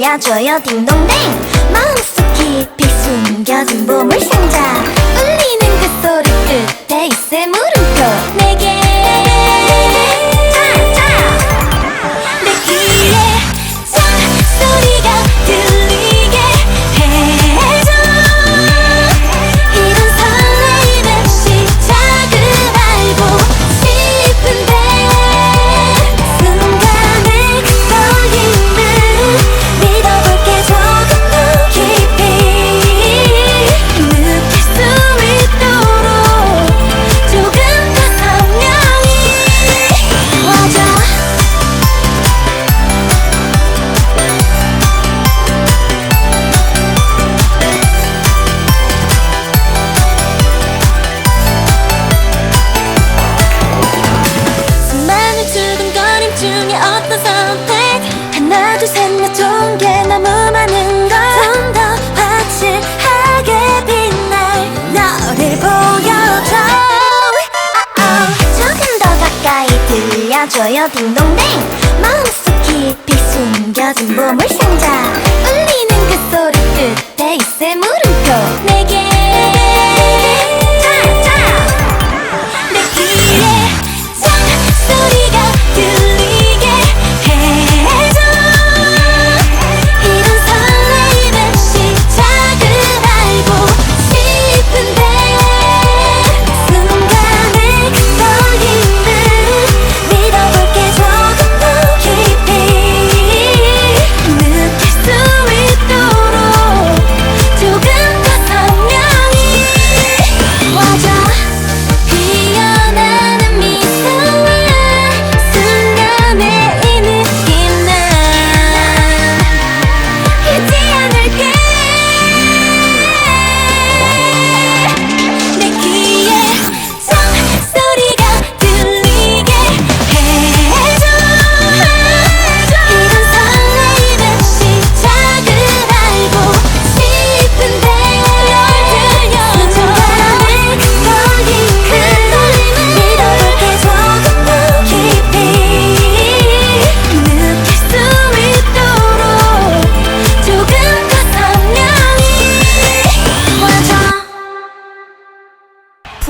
알려줘요. 딩동댕. 마음속 깊이 숨겨진 보물상자. 안아줘요 딩동댕. 마음속 깊이 숨겨진 보물상자.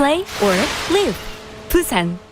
play or live. Busan.